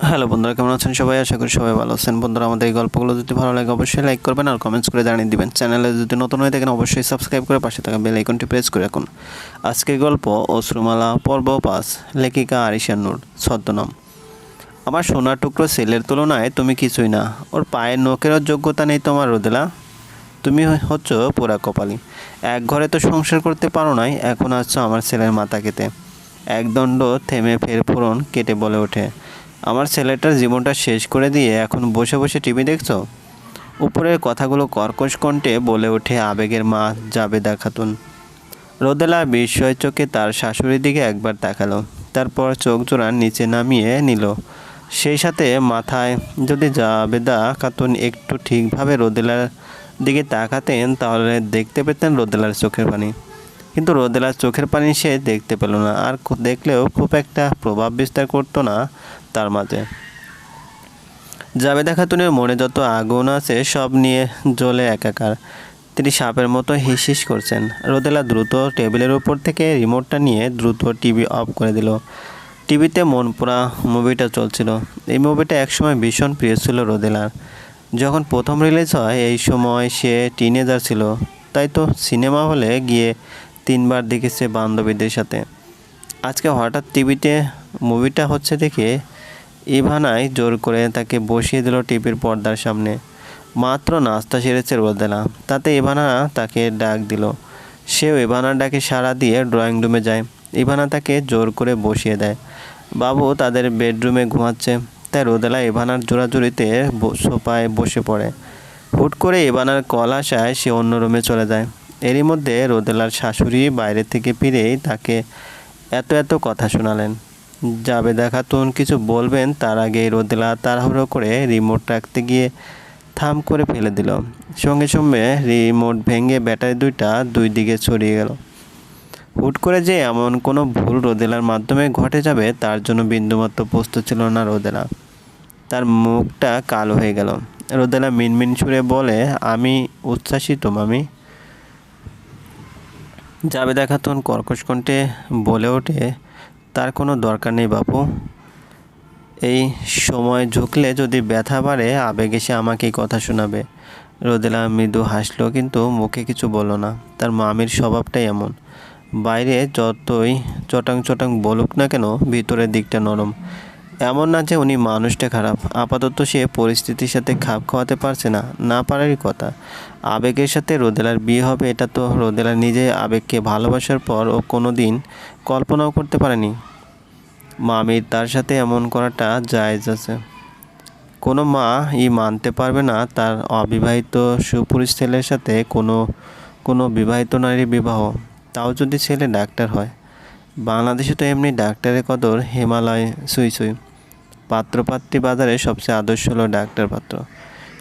Hello বন্ধুরা, কেমন আছেন সবাই? আশা করি সবাই ভালো আছেন। বন্ধুরা, আমাদের এই গল্পগুলো যদি ভালো লাগে অবশ্যই লাইক করবেন আর কমেন্টস করে জানিয়ে দিবেন। চ্যানেলে যদি নতুন হয়ে থাকেন, অবশ্যই সাবস্ক্রাইব করে পাশে থাকা বেল আইকনটি প্রেস করে রাখুন। আজকের গল্প, অশ্রুমালা, পর্ব পাস, লেখিকা আরিশান নূর, ছদ্মনাম। আমার সোনার টুকরো ছেলের তুলনায় তুমি কিছুই না। ওর পায়ের নখেরও যোগ্যতা নেই তোমার, রোদেলা। তুমি হচ্ছ পোড়া কপালি। এক ঘরে তো সংসার করতে পারো নাই, এখন আসছো আমার ছেলের মাথা কেটে একদণ্ড থেমে ফের ফোরন কেটে বলে ওঠে। আমার ছেলেটার জীবনটা শেষ করে দিয়ে এখন বসে বসে টিভি দেখছ? উপরের কথাগুলো কর্কশ কণ্ঠে বলে ওঠে আবেগের মা জাবেদা খাতুন রোদেলা বিস্ময় চোখে তার শাশুড়ির দিকে একবার তাকালো। তারপর চোখ জোড়া নিচে নামিয়ে নিল। সেই সাথে মাথায় যদি জাবেদা খাতুন একটু ঠিকভাবে রোদেলার দিকে তাকাতেন, তাহলে দেখতে পেতেন রোদেলার চোখের পানি। কিন্তু রোদেলার চোখের পানি সে দেখতে পেল না আর দেখলেও খুব একটা প্রভাব বিস্তার করতো না তার মাঝে। জাবেদা খাতুনের মনে যত আগুন আছে সব নিয়ে জ্বলে একাকার। তিনি সাপের মতো হিস হিস করছেন। রোদেলা দ্রুত টেবিলের উপর থেকে রিমোটটা নিয়ে দ্রুত টিভি অফ করে দিল। টিভিতে মন পোড়া মুভিটা চলছিল। এই মুভিটা একসময় ভীষণ প্রিয় ছিল রোদেলার। যখন প্রথম রিলিজ হয়, এই সময় সে টিনেজার ছিল। তাই তো সিনেমা হলে গিয়ে তিনবার দেখেছে বান্ধবীদের সাথে। আজকে হঠাৎ টিভিতে মুভিটা হচ্ছে দেখে ইভানাই জোর করে তাকে বসিয়ে দিল টিভির পর্দার সামনে। মাত্র নাস্তা সেরেছে রোদেলা তাতে ইভানা তাকে ডাক দিল। সেও ইভানার ডাকে সাড়া দিয়ে ড্রয়িং রুমে যায়। ইভানা তাকে জোর করে বসিয়ে দেয়। বাবু তাদের বেডরুমে ঘুমাচ্ছে, তাই রোদেলা ইভানার জোড়াজুড়িতে সোফায় বসে পড়ে। হুট করে ইভানার কল আসায় সে অন্য রুমে চলে যায়। এরই মধ্যে রোদেলার শাশুড়ি বাইরে থেকে ফিরেই তাকে এত এত কথা শোনালেন। জাবেদা খাতুন কিছু বলবেন, তার আগে রোদেলা তাড়াহুড়ো করে রিমোট রাখতে গিয়ে থাম করে ফেলে দিল। সঙ্গে সঙ্গে রিমোট ভেঙে ব্যাটারি দুইটা দুই দিকে ছড়িয়ে গেল। হুট করে যে এমন কোনো ভুল রোদেলার মাধ্যমে ঘটে যাবে, তার জন্য বিন্দুমাত্র প্রস্তুত ছিল না রোদেলা। তার মুখটা কালো হয়ে গেল। রোদেলা মিনমিন সুরে বলে, আমি উচ্ছ্বাসিত, মামি। জাবেদা খাতুন কর্কশ কণ্ঠে বলে ওঠে, তার কোনো দরকার নেই বাপু। এই সময় ঝুঁকলে যদি ব্যথা বাড়ে, আবেগ এসে আমাকেই কথা শোনাবে রোদেলা মৃদু হাসলো, কিন্তু মুখে কিছু বলল না। তার মামির স্বভাবটাই এমন। বাইরে যতই চটাং চটাং বলুক না কেন, ভিতরের দিকটা নরম। এমন না যে উনি মানুষটা খারাপ। আপাতত সে পরিস্থিতির সাথে খাপ খাওয়াতে পারছে না না পারারই কথা। আবেগের সাথে রোদেলার বিয়ে হবে, এটা তো রোদেলা নিজে আবেগকে ভালোবাসার পর ও কোনো দিন কল্পনাও করতে পারেনি। মামির তার সাথে এমন করাটা জায়েজ আছে। কোনো মা ই মানতে পারবে না তার অবিবাহিত সুপুরুষ ছেলের সাথে কোনো কোনো বিবাহিত নারীর বিবাহ। তাও যদি ছেলে ডাক্তার হয়। বাংলাদেশে তো এমনি ডাক্তারের কদর হিমালয় সুই সুই। পাত্রপাত্রী বাজারে সবচেয়ে আদর্শ হলো ডাক্তার পাত্র।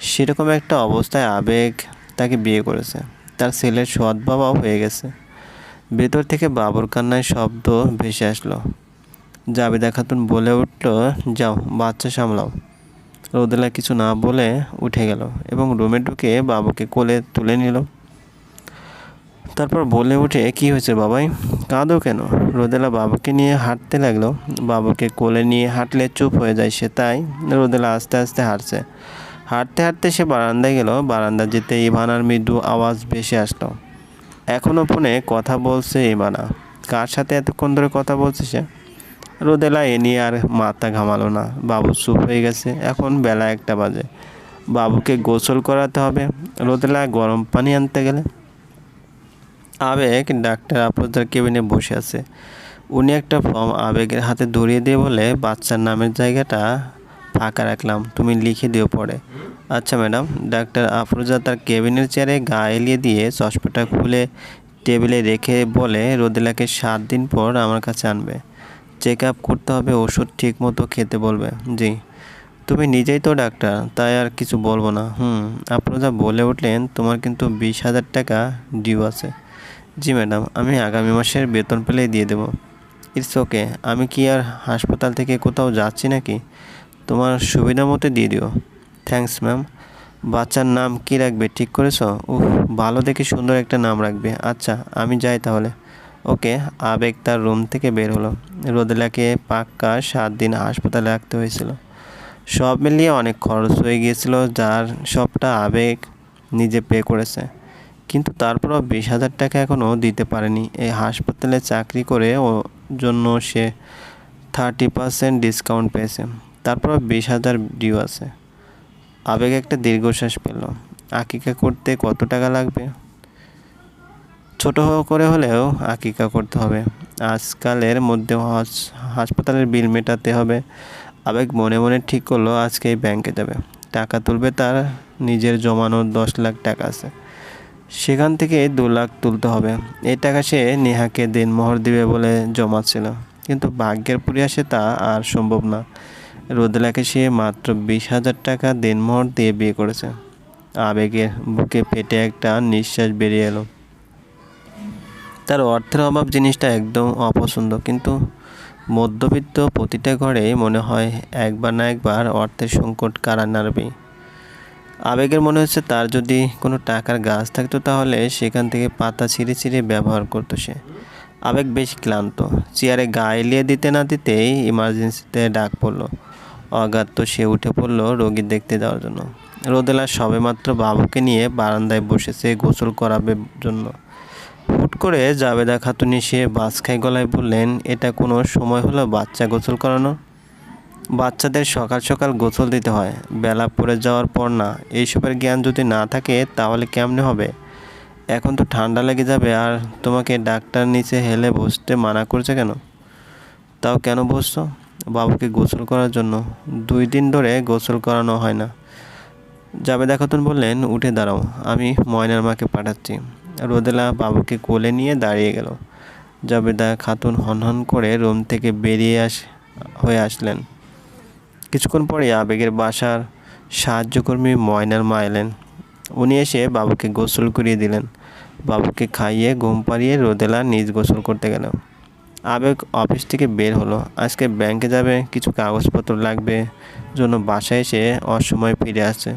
সেরকম একটা অবস্থায় আবেগ তাকে বিয়ে করেছে। তার ছেলের সৎ বাবাও হয়ে গেছে। ভেতর থেকে বাবুর কান্নায় শব্দ ভেসে আসলো। জাবেদা খাতুন বলে উঠল, যাও, বাচ্চা সামলাও। রোদেলা কিছু না বলে উঠে গেল এবং রুমে ঢুকে বাবুকে কোলে তুলে নিল। তারপর বলে উঠে, কি হয়েছে বাবাই? কাঁদো কেন? রোদেলা বাবুকে নিয়ে হাঁটতে লাগল। বাবুকে কোলে নিয়ে হাঁটলে চুপ হয়ে যায় সে, তাই রোদেলা আস্তে আস্তে হাঁটছে। হাঁটতে হাঁটতে সে বারান্দায় গেল। বারান্দা যেতে ইভানার মৃদু আওয়াজ ভেসে আসলো। এখনও ফোনে কথা বলছে ইভানা। কার সাথে এতক্ষণ ধরে কথা বলছে সে? রোদেলা এ নিয়ে আর মাথা ঘামালো না। বাবু চুপ হয়ে গেছে। এখন বেলা একটা বাজে। বাবুকে গোসল করাতে হবে। রোদেলা গরম পানি আনতে গেলে। আবেগ ডাক্তার আফরোজার কেবিনে বসে আছে। উনি একটা ফর্ম আবেগের হাতে ধরিয়ে দিয়ে বলে, বাচ্চার নামের জায়গাটা ফাঁকা রাখলাম, তুমি লিখে দিও পরে। আচ্ছা ম্যাডাম। ডাক্তার আফরোজা তার কেবিনের চেয়ারে গা এলিয়ে দিয়ে চশমাটা খুলে টেবিলে রেখে বলে, রোদেলাকে সাত দিন পর আমার কাছে আনবে। চেক আপ করতে হবে, ওষুধ ঠিক মতো খেতে বলবে। জি। তুমি নিজেই তো ডাক্তার, তাই আর কিছু বলব না। হুম। আফরোজা বলে উঠলেন, তোমার কিন্তু বিশ হাজার টাকা ডিউ আছে। জি ম্যাডাম, আমি আগামী মাসের বেতন পেলেই দিয়ে দেবো। ইটস ওকে, আমি কি আর হাসপাতাল থেকে কোথাও যাচ্ছি নাকি? তোমার সুবিধা মতো দিয়ে দিও। Thanks ma'am. বাচ্চার নাম কি রাখবে, ঠিক করেছ? উহ ভালো দেখে সুন্দর একটা নাম রাখবে। আচ্ছা আমি যাই তাহলে। ওকে, আবেগ তার রুম থেকে বের হলো। রোদেলাকে পাক্কা সাত দিন হাসপাতালে রাখতে হয়েছিল। সব মিলিয়ে অনেক খরচ হয়ে গিয়েছিল, যার সবটা আবেগ নিজে পে করেছে। কিন্তু তারপরও বিশ হাজার টাকা এখনও দিতে পারেনি। এই হাসপাতালে চাকরি করে ও জন্য সে থার্টি পার্সেন্ট ডিসকাউন্ট পেয়েছে। তারপরও বিশ হাজার ডিউ আছে। আবেগ একটা দীর্ঘশ্বাস পেল আকিকা করতে কত টাকা লাগবে? ছোট করে হলেও আকিকা করতে হবে। আজকালের মধ্যে হাসপাতালের বিল মেটাতে হবে। আবেগ মনে মনে ঠিক করল আজকেই ব্যাংকে যাবে। টাকা তুলবে তার নিজের জমানো দশ লাখ টাকা আছে। সেখান থেকে দু লাখ তুলতে হবে। এই টাকা সে নেহাকে দিনমোহর দিবে বলে জমাচ্ছিল। কিন্তু ভাগ্যের পরিয়াসে তা আর সম্ভব না। রোদেলাকে সে মাত্র বিশ হাজার টাকা দিনমোহর দিয়ে বিয়ে করেছে। আবেগের বুকে পেটে একটা নিঃশ্বাস বেরিয়ে এলো। তার অর্থের অভাব জিনিসটা একদম অপছন্দ, কিন্তু মধ্যবিত্ত প্রতিটা ঘরেই মনে হয় একবার না একবার অর্থের সংকট কারা নাড়বেই আবেগের মনে হচ্ছে তার যদি কোনো টাকার গাছ থাকতো তাহলে সেখান থেকে পাতা ছিঁড়ে ছিঁড়ে ব্যবহার করতো সে। আবেগ বেশ ক্লান্ত। চেয়ারে গা এলিয়ে দিতে না দিতেই ইমার্জেন্সিতে ডাক পড়ল। অগাধ তো সে উঠে পড়ল রোগী দেখতে যাওয়ার জন্য। রোদেলা সবেমাত্র বাবুকে নিয়ে বারান্দায় বসেছে গোসল করাবে জন্য। হুট করে জাবেদা খাতুন এসে বাস খাই গলায় বললেন, এটা কোনো সময় হলো বাচ্চা গোসল করানো বাচ্চাদের সকাল সকাল গোসল দিতে হয়। বেলা পড়ে যাওয়ার পর না এইসবের জ্ঞান যদি না থাকে, তাহলে কেমনে হবে? এখন তো ঠান্ডা লেগে যাবে, আর তোমাকে ডাক্তার নিচে হেলে বসতে মানা করছে কেন? তাও কেন বসছো? বাবুকে গোসল করার জন্য। দুই দিন ধরে গোসল করানো হয় না। জাবেদা খাতুন বললেন, উঠে দাঁড়াও। আমি ময়নার মাকে পাঠাচ্ছি। রোদেলা বাবুকে কোলে নিয়ে দাঁড়িয়ে গেল। জাবেদা খাতুন হনহন করে রুম থেকে বেরিয়ে আস হয়ে আসলেন। কিছুক্ষণ পরে আবেগের বাসার সাহায্যকর্মী ময়নার মা এলেন। উনি এসে বাবুকে গোসল করিয়ে দিলেন। বাবুকে খাইয়ে ঘুম পাড়িয়ে রোদেলা নিজ গোসল করতে গেল। আবেগ অফিস থেকে বের হলো। আজকে ব্যাংকে যাবে, কিছু কাগজপত্র লাগবে জন্য বাসায় এসে অসময় ফিরে আসে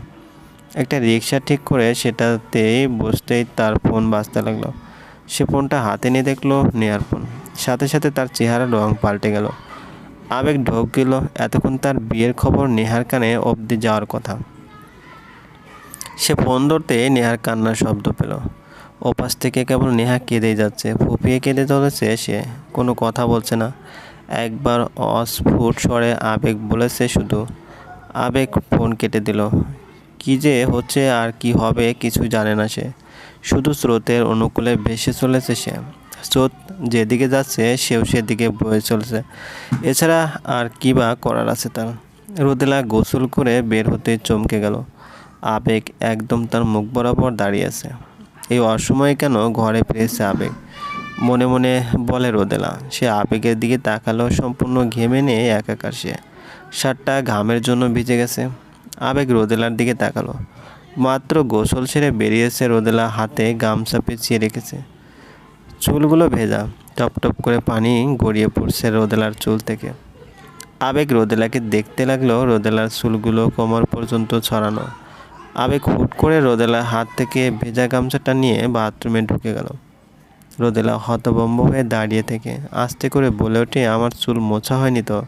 একটা রিক্সা ঠিক করে সেটাতেই বসতেই তার ফোন বাজতে লাগল। সে ফোনটা হাতে নিয়ে দেখল নেয়ার ফোন। সাথে সাথে তার চেহারা রং পাল্টে গেল। আবেগ ঢোক গেল। এতক্ষণ তার বিয়ের খবর নেহার কানে অবধি যাওয়ার কথা। সে ফোন ধরতে নেহার কান্নার শব্দ পেল। ওপাশ থেকে কেবল নেহা কেঁদেই যাচ্ছে। ফুপিয়ে কেঁদে চলেছে সে। কোনো কথা বলছে না। একবার অস্ফুট স্বরে আবেগ বলেছে শুধু। আবেগ ফোন কেটে দিল। কি যে হচ্ছে আর কি হবে কিছু জানে না সে। শুধু স্রোতের অনুকূলে ভেসে চলেছে সে। স্রোত যেদিকে যাচ্ছে সেও সেদিকে বয়ে চলছে। এছাড়া আর কী বা করার আছে তার? রোদেলা গোসল করে বের হতে চমকে গেল। আবেগ একদম তার মুখ বরাবর দাঁড়িয়ে আছে। এই অসময়ে কেন ঘরে ফিরেছে আবেগ? মনে মনে বলে রোদেলা, সে আবেগের দিকে তাকালো, সম্পূর্ণ ঘেমে নিয়ে একাকার সে। শার্টটা ঘামের জন্য ভিজে গেছে। আবেগ রোদেলার দিকে তাকালো। মাত্র গোসল সেরে বেরিয়েছে রোদেলা, হাতে গামছা পেঁচিয়ে রেখেছে। চুলগুলো ভেজা, টপ টপ করে পানি গড়িয়ে পড়ছে রোদেলার চুল থেকে। আবেগ রোদেলাকে দেখতে লাগল রোদেলার চুলগুলো কোমর পর্যন্ত ছড়ানো। আবেগ হুট করে রোদেলার হাত থেকে ভেজা গামছাটা নিয়ে বাথরুমে ঢুকে গেল। রোদেলা হতবম্ব হয়ে দাঁড়িয়ে থেকে আস্তে করে বলে ওঠে, আমার চুল মোছা হয়নি তো?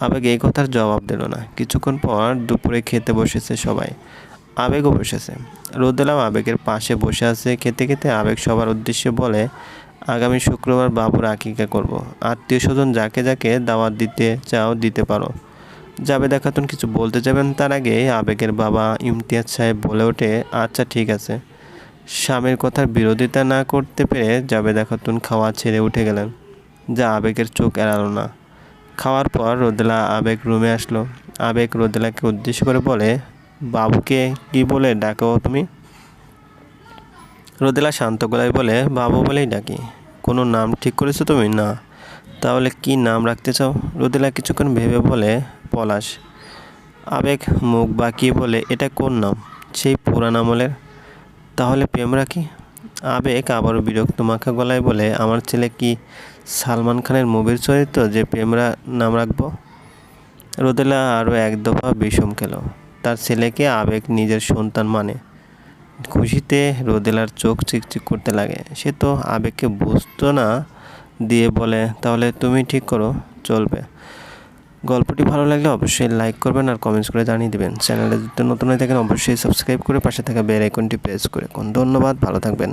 আবেগ এই কথার জবাব দিল না। কিছুক্ষণ পর দুপুরে খেতে বসেছে সবাই। আবেগও বসেছে রোদেলাও আবেগের পাশে বসে আছে, খেতে খেতে আবেগ সবার উদ্দেশ্যে বলে, আগামী শুক্রবার বাবুর আকিকা করব। আত্মীয় স্বজন যাকে যাকে দাওয়াত দিতে চাও, দিতে পারো। জাবেদা খাতুন কিছু বলতে যাবেন। তার আগে আবেগের বাবা ইমতিয়াজ সাহেব বলে ওঠে আচ্ছা ঠিক আছে। স্বামীর কথার বিরোধিতা না করতে পেরে জাবেদা খাতুন খাওয়া ছেড়ে উঠে গেলেন, যা আবেগের চোখ এড়ালো না। খাওয়ার পর রোদেলা আবেগ রুমে আসলো। আবেগ রোদেলাকে উদ্দেশ্য করে বলে বাবুকে কি বলে ডাকো তুমি? রোদেলা শান্ত গলায় বলে, বাবু বলেই ডাকি। কোনো নাম ঠিক করেছ তুমি? না। তাহলে কি নাম রাখতে চাও? রোদেলা কিছুক্ষণ ভেবে বলে, পলাশ। আবেগ মুখ বাঁকিয়ে বলে, এটা কোন নাম? সেই পুরান আমলের? তাহলে প্রেম রাখি? আবেগ আবারও বিরক্ত মাখা গলায় বলে, আমার ছেলে কি সালমান খানের মুভির চরিত্র যে প্রেমরা নাম রাখব? রোদেলা আরও এক দফা বিষম খেল। তার ছেলেকে আবেগ নিজের সন্তান মানে। খুশিতে রোদেলার চোখ চিকচিক করতে লাগে। সে তো আবেগকে বুঝতো না দিয়ে বলে, তাহলে তুমি ঠিক করো, চলবে। গল্পটি ভালো লাগলে অবশ্যই লাইক করবেন আর কমেন্টস করে জানিয়ে দেবেন। চ্যানেলে যদি নতুন হয়ে থাকেন, অবশ্যই সাবস্ক্রাইব করে পাশে থাকা বেল আইকনটি প্রেস করে কোন ধন্যবাদ, ভালো থাকবেন।